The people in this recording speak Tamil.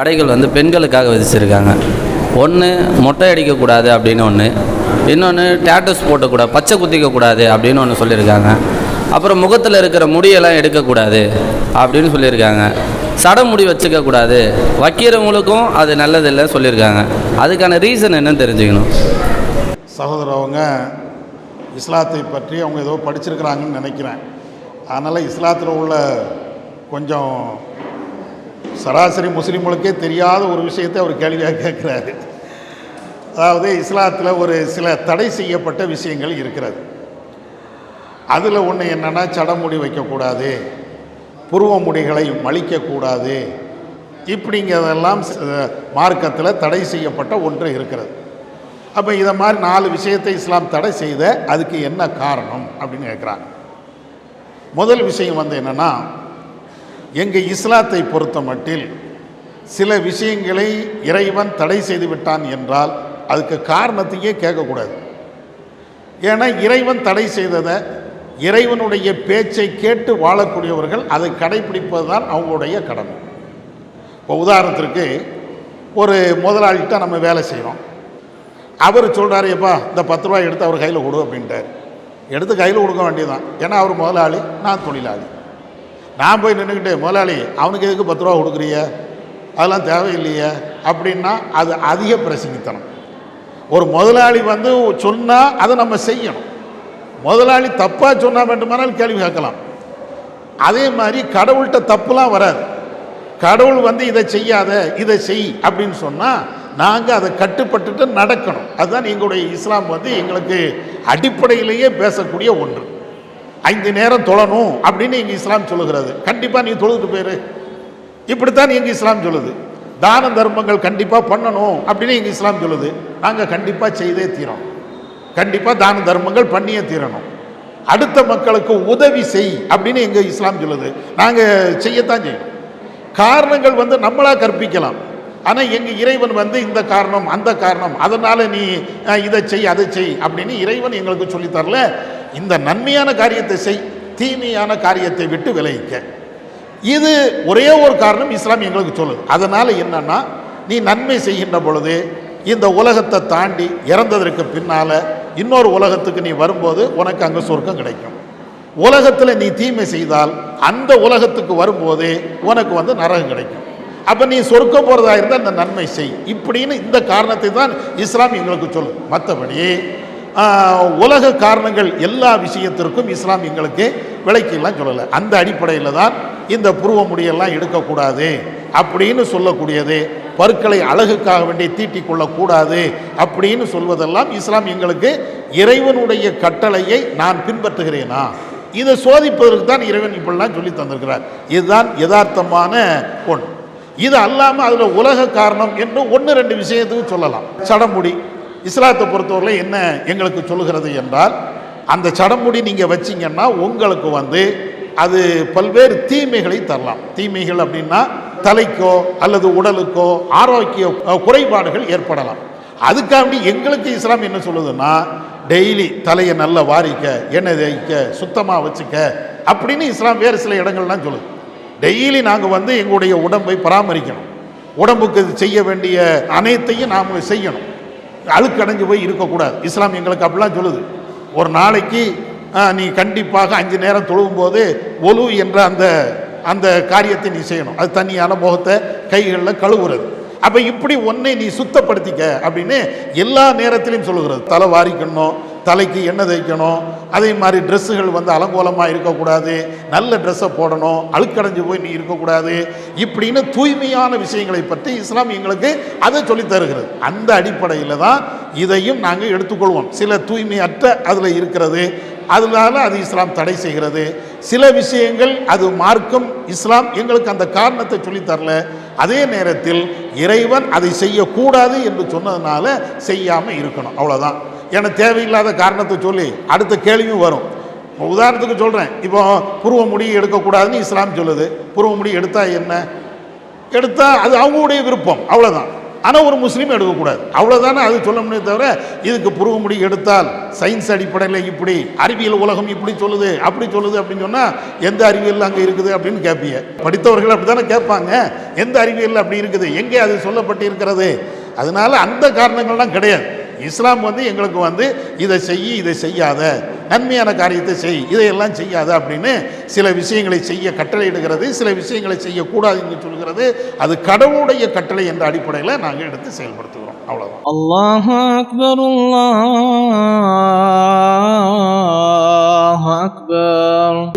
தடைகள் வந்து பெண்களுக்காக விதிச்சிருக்காங்க. ஒன்று மொட்டை அடிக்கக்கூடாது அப்படின்னு ஒன்று இன்னொன்று டேட்டஸ் போட்டக்கூடாது பச்சை குத்திக்கக்கூடாது அப்படின்னு ஒன்று சொல்லியிருக்காங்க. அப்புறம் முகத்தில் இருக்கிற முடியெல்லாம் எடுக்கக்கூடாது அப்படின்னு சொல்லியிருக்காங்க. சடமுடி வச்சுக்கக்கூடாது. வைக்கிறவங்களுக்கும் அது நல்லதில்லை சொல்லியிருக்காங்க. அதுக்கான ரீசன் என்னன்னு தெரிஞ்சுக்கணும். சகோதரர் அவங்க இஸ்லாத்தை பற்றி அவங்க ஏதோ படிச்சிருக்கிறாங்கன்னு நினைக்கிறேன். அதனால் இஸ்லாத்தில் உள்ள கொஞ்சம் சராசரி முஸ்லீம்களுக்கே தெரியாத ஒரு விஷயத்தை அவர் கேள்வியாக கேட்குறாரு. அதாவது இஸ்லாத்தில் ஒரு சில தடை செய்யப்பட்ட விஷயங்கள் இருக்கிறது. அதில் ஒன்று என்னென்னா சடமுடி வைக்கக்கூடாது புருவ முடிகளை மலிக்கக்கூடாது இப்படிங்கிறதெல்லாம் மார்க்கத்தில் தடை செய்யப்பட்ட ஒன்று இருக்கிறது. அப்போ இதை மாதிரி நாலு விஷயத்தை இஸ்லாம் தடை செய்த அதுக்கு என்ன காரணம் அப்படின்னு கேட்குறாங்க. முதல் விஷயம் வந்து என்னென்னா எங்கள் இஸ்லாத்தை பொறுத்த மட்டில் சில விஷயங்களை இறைவன் தடை செய்து விட்டான் என்றால் அதுக்கு காரணத்தையே கேட்கக்கூடாது. ஏன்னா இறைவன் தடை செய்ததை இறைவனுடைய பேச்சை கேட்டு வாழக்கூடியவர்கள் அதை கடைபிடிப்பது தான் அவங்களுடைய கடமை. இப்போ உதாரணத்திற்கு ஒரு முதலாளிகிட்ட நம்ம வேலை செய்கிறோம் அவர் சொல்கிறாரு எப்பா இந்த பத்து ரூபாய் எடுத்து அவர் கையில் கொடு அப்படின்ட்டார். எடுத்து கையில் கொடுக்க வேண்டியதுதான். ஏன்னா அவர் முதலாளி நான் தொழிலாளி. நான் போய் நின்றுக்கிட்டு முதலாளி அவனுக்கு எதுக்கு பத்து ரூபா கொடுக்குறிய அதெல்லாம் தேவையில்லையே. அப்படின்னா அது அதிக பிரசங்கித்தனம். ஒரு முதலாளி வந்து சொன்னால் அதை நம்ம செய்யணும். முதலாளி தப்பாக சொன்னால் வேண்டுமானால் கேள்வி கேட்கலாம். அதே மாதிரி கடவுள்கிட்ட தப்புலாம் வராது. கடவுள் வந்து இதை செய்யாத இதை செய் அப்படின்னு சொன்னால் நாங்கள் அதை கட்டுப்பட்டுட்டு நடக்கணும். அதுதான் எங்களுடைய இஸ்லாம் வந்து எங்களுக்கு அடிப்படையிலேயே பேசக்கூடிய ஒன்று. ஐந்து நேரம் தொழணும் அப்படின்னு எங்கள் இஸ்லாம் சொல்லுகிறது. கண்டிப்பாக நீ தொழுதுட்டு போயிரு. இப்படித்தான் எங்கள் இஸ்லாம் சொல்லுது. தான தர்மங்கள் கண்டிப்பாக பண்ணணும் அப்படின்னு எங்கள் இஸ்லாம் சொல்லுது. நாங்கள் கண்டிப்பாக செய்தே தீரோம் கண்டிப்பாக தான தர்மங்கள் பண்ணியே தீரணும். அடுத்த மக்களுக்கு உதவி செய் அப்படின்னு எங்கள் இஸ்லாம் சொல்லுது. நாங்கள் செய்யத்தான் செய்யணும். காரணங்கள் வந்து நம்மளாக கற்பிக்கலாம். ஆனால் எங்கள் இறைவன் வந்து இந்த காரணம் அந்த காரணம். அதனால் நீ இதை செய் அதை செய் அப்படின்னு இறைவன் எங்களுக்கு சொல்லித் தரல. இந்த நன்மையான காரியத்தை செய் தீமையான காரியத்தை விட்டு விளைவிக்க. இது ஒரே ஒரு காரணம் இஸ்லாம் எங்களுக்கு சொல்லுது. அதனால் என்னன்னா நீ நன்மை செய்கின்ற பொழுது இந்த உலகத்தை தாண்டி இறந்ததற்கு பின்னால் இன்னொரு உலகத்துக்கு நீ வரும்போது உனக்கு அங்கே சொர்க்கம் கிடைக்கும். உலகத்தில் நீ தீமை செய்தால் அந்த உலகத்துக்கு வரும்போதே உனக்கு வந்து நரகம் கிடைக்கும். அப்போ நீ சொர்க்கம் போகிறதா இருந்தால் அந்த நன்மை செய். இப்படின்னு இந்த காரணத்தை தான் இஸ்லாம் எங்களுக்கு சொல்லு மற்றபடி உலக காரணங்கள் எல்லா விஷயத்திற்கும் இஸ்லாம் எங்களுக்கு விலைக்கெல்லாம் சொல்லலை. அந்த அடிப்படையில் தான் இந்த புருவ முடியெல்லாம் எடுக்கக்கூடாது அப்படின்னு சொல்லக்கூடியது. பற்களை அழகுக்காக வேண்டி தீட்டிக் கொள்ளக்கூடாது அப்படின்னு சொல்வதெல்லாம் இஸ்லாம் எங்களுக்கு இறைவனுடைய கட்டளையை நான் பின்பற்றுகிறேனா? இதை சோதிப்பதற்கு தான் இறைவன் இப்படிலாம் சொல்லி தந்திருக்கிறார். இதுதான் யதார்த்தமான ஒன்று இது அல்லாமல் அதில் உலக காரணம் என்று ஒன்று ரெண்டு விஷயத்துக்கு சொல்லலாம். சடமுடி இஸ்லாத்தை பொறுத்தவரையில் என்ன எங்களுக்கு சொல்லுகிறது என்றால் அந்த சடமுடி நீங்கள் வச்சிங்கன்னா உங்களுக்கு வந்து அது பல்வேறு தீமைகளை தரலாம். தீமைகள் அப்படின்னா தலைக்கோ அல்லது உடலுக்கோ ஆரோக்கிய குறைபாடுகள் ஏற்படலாம். அதுக்காண்டி எங்களுக்கு இஸ்லாம் என்ன சொல்லுதுன்னா டெய்லி தலையை நல்லா வாரிக்க எண்ணெய் தேய்க்க சுத்தமாக வச்சுக்க அப்படின்னு இஸ்லாம் வேறு சில இடங்கள்லாம் சொல்லுது. டெய்லி நாங்கள் வந்து எங்களுடைய உடம்பை பராமரிக்கணும். உடம்புக்கு செய்ய வேண்டிய அனைத்தையும் நாம் செய்யணும். அழுக்கடைஞ்சு போய் இருக்கக்கூடாது. இஸ்லாம் எங்களுக்கு அப்படிலாம் சொல்லுது. ஒரு நாளைக்கு நீ கண்டிப்பாக அஞ்சு நேரம் தொழுகும்போது ஒலு என்ற அந்த அந்த காரியத்தை நீ செய்யணும். அது தனியான முகத்தை கைகளில் கழுவுறது. அப்போ இப்படி ஒன்றை நீ சுத்தப்படுத்திக்க அப்படின்னு எல்லா நேரத்திலையும் சொல்லுகிறது. தலை வாரிக்கணும் தலைக்கு எண்ணெய் தைக்கணும் அதே மாதிரி ட்ரெஸ்ஸுகள் வந்து அலங்கோலமாக இருக்கக்கூடாது. நல்ல ட்ரெஸ்ஸை போடணும். அழுக்கடைஞ்சு போய் நீ இருக்கக்கூடாது. இப்படின்னு தூய்மையான விஷயங்களை பற்றி இஸ்லாம் எங்களுக்கு அதை சொல்லித் தருகிறது. அந்த அடிப்படையில் தான் இதையும் நாங்கள் எடுத்துக்கொள்வோம். சில தூய்மையற்ற அதில் இருக்கிறது. அதனால அது இஸ்லாம் தடை செய்கிறது. சில விஷயங்கள் அது மார்க்கம் இஸ்லாம் எங்களுக்கு அந்த காரணத்தை சொல்லித் தரல. அதே நேரத்தில் இறைவன் அதை செய்யக்கூடாது என்று சொன்னதுனால செய்யாமல் இருக்கணும். அவ்வளோதான் எனக்கு தேவையில்லாத காரணத்தை சொல்லி அடுத்த கேள்வியும் வரும். உதாரணத்துக்கு சொல்கிறேன் இப்போ புருவ முடி எடுக்கக்கூடாதுன்னு இஸ்லாம் சொல்லுது. புருவ முடி எடுத்தால் என்ன? எடுத்தால் அது அவங்களுடைய விருப்பம். அவ்வளோதான் ஆனால் ஒரு முஸ்லீம் எடுக்கக்கூடாது. அவ்வளோதானே அது சொல்ல முடியும் தவிர இதுக்கு புருவ முடி எடுத்தால் சயின்ஸ் அடிப்படையில் இப்படி அறிவியல் உலகம் இப்படி சொல்லுது அப்படி சொல்லுது அப்படின்னு சொன்னால் எந்த அறிவியல் அங்கே இருக்குது அப்படின்னு கேட்பீங்க. படித்தவர்கள் அப்படி தானே கேட்பாங்க. எந்த அறிவியல் அப்படி இருக்குது? எங்கே அது சொல்லப்பட்டு இருக்கிறது அதனால அந்த காரணங்கள்லாம் கிடையாது. இஸ்லாம் வந்து எங்களுக்கு வந்து இதை செய்ய இதை செய்யாத. நன்மையான காரியத்தை செய் இதையெல்லாம் செய்யாத அப்படின்னு சில விஷயங்களை செய்ய கட்டளையிடுகிறது சில விஷயங்களை செய்யக்கூடாதுன்னு சொல்கிறது. அது கடவுளுடைய கட்டளை என்ற அடிப்படையில் நாங்கள் எடுத்து செயல்படுத்துகிறோம். அவ்வளோதான் அல்லாஹ் அக்பர் அல்லாஹ்